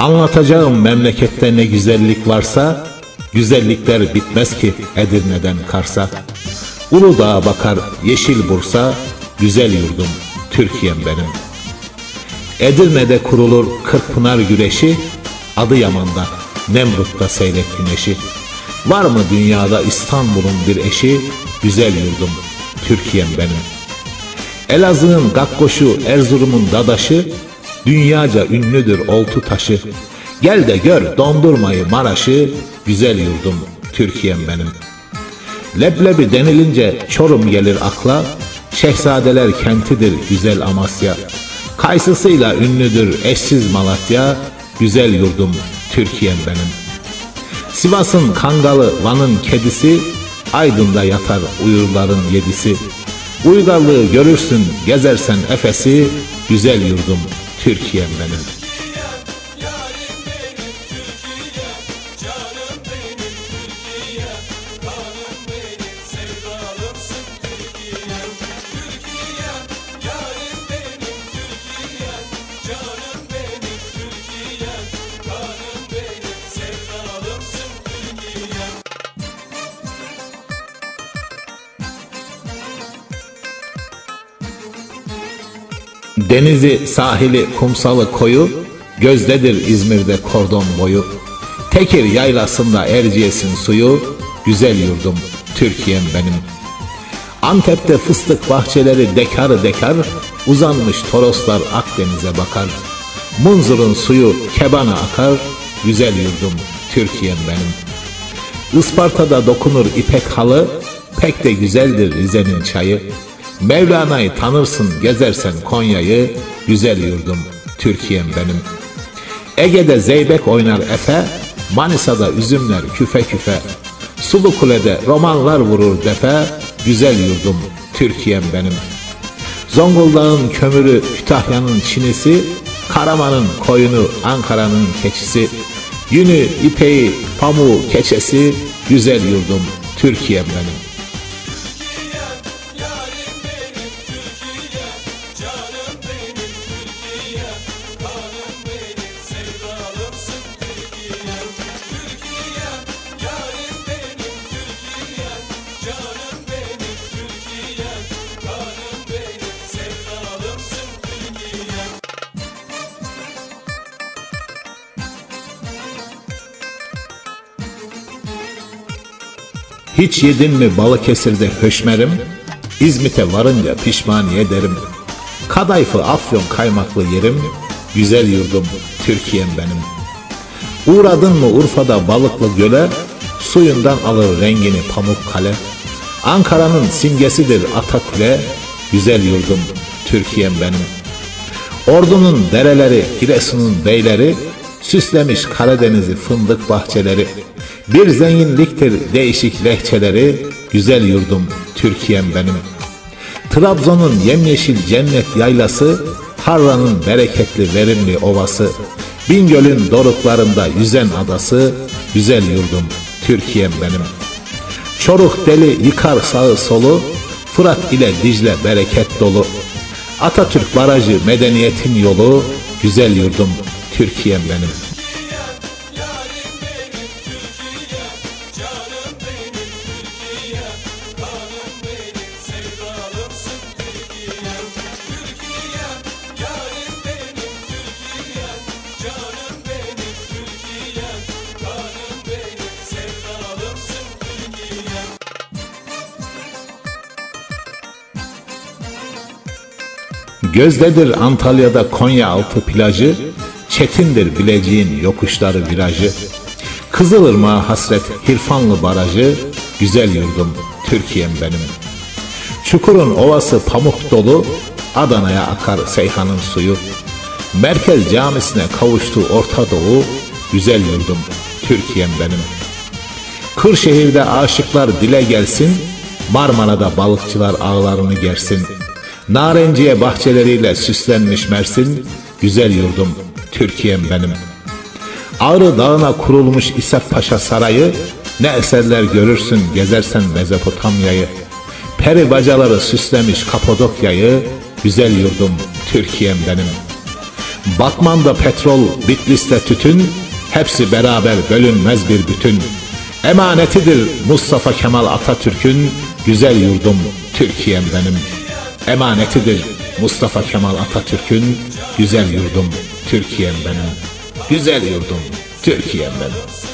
Anlatacağım memlekette ne güzellik varsa, güzellikler bitmez ki Edirne'den Kars'a. Uludağ'a bakar yeşil Bursa, güzel yurdum Türkiye'm benim. Edirne'de kurulur Kırkpınar güreşi, Adıyaman'da, Nemrut'ta seyret güneşi. Var mı dünyada İstanbul'un bir eşi, güzel yurdum Türkiye'm benim. Elazığ'ın Gakkoşu, Erzurum'un Dadaşı, dünyaca ünlüdür oltu taşı. Gel de gör dondurmayı Maraş'ı, güzel yurdum Türkiye'm benim. Leblebi denilince Çorum gelir akla, Şehzadeler kentidir güzel Amasya. Kayısısıyla ünlüdür eşsiz Malatya, güzel yurdum Türkiye'm benim. Sivas'ın kangalı, Van'ın kedisi, Aydın'da yatar uyurların yedisi. Uygarlığı görürsün gezersen Efes'i, güzel yurdum Türkiye'm benim.'' Denizi, sahili, kumsalı koyu, gözdedir İzmir'de kordon boyu. Tekir yaylasında Erciyes'in suyu, güzel yurdum, Türkiye'm benim. Antep'te fıstık bahçeleri dekar dekar, uzanmış toroslar Akdeniz'e bakar. Munzur'un suyu kebana akar, güzel yurdum, Türkiye'm benim. Isparta'da dokunur ipek halı, pek de güzeldir Rize'nin çayı. Mevlana'yı tanırsın gezersen Konya'yı, güzel yurdum Türkiye'm benim. Ege'de zeybek oynar Efe, Manisa'da üzümler küfe küfe. Sulu Kule'de romanlar vurur defe, güzel yurdum Türkiye'm benim. Zonguldak'ın kömürü, Kütahya'nın çinisi, Karaman'ın koyunu, Ankara'nın keçisi, Yünü, ipeği, pamuğu, keçesi, güzel yurdum Türkiye'm benim. Hiç yedin mi Balıkesir'de höşmerim? İzmit'e varınca pişmaniye derim. Kadayıfı afyon kaymaklı yerim, güzel yurdum Türkiye'm benim. Uğradın mı Urfa'da balıklı göle, suyundan alır rengini pamuk kale. Ankara'nın simgesidir Atakule, güzel yurdum Türkiye'm benim. Ordunun dereleri, Giresun'un beyleri, süslemiş Karadeniz'i fındık bahçeleri. Bir zenginliktir değişik lehçeleri, güzel yurdum Türkiye'm benim. Trabzon'un yemyeşil cennet yaylası, Harran'ın bereketli verimli ovası, Bingöl'ün doruklarında yüzen adası, güzel yurdum Türkiye'm benim. Çoruk deli yıkar sağı solu, Fırat ile Dicle bereket dolu. Atatürk barajı medeniyetin yolu, güzel yurdum Türkiye'm benim.'' Gözdedir Antalya'da Konya altı plajı, çetindir bileceğin yokuşları virajı. Kızılırmağa hasret Hirfanlı barajı, güzel yurdum Türkiye'm benim. Çukurun ovası pamuk dolu, Adana'ya akar Seyhan'ın suyu. Merkez camisine kavuştu Orta Doğu, güzel yurdum Türkiye'm benim. Kırşehir'de aşıklar dile gelsin, Marmara'da balıkçılar ağlarını gersin.'' Narenciye bahçeleriyle süslenmiş Mersin, güzel yurdum, Türkiye'm benim. Ağrı Dağı'na kurulmuş İshak Paşa Sarayı, ne eserler görürsün gezersen Mezopotamya'yı. Peri bacaları süslemiş Kapadokya'yı, güzel yurdum, Türkiye'm benim. Batman'da petrol, Bitlis'te tütün, hepsi beraber bölünmez bir bütün. Emanetidir Mustafa Kemal Atatürk'ün güzel yurdum Türkiye'm benim. Emanetidir Mustafa Kemal Atatürk'ün güzel yurdum Türkiye'm benim. Güzel yurdum Türkiye'm benim.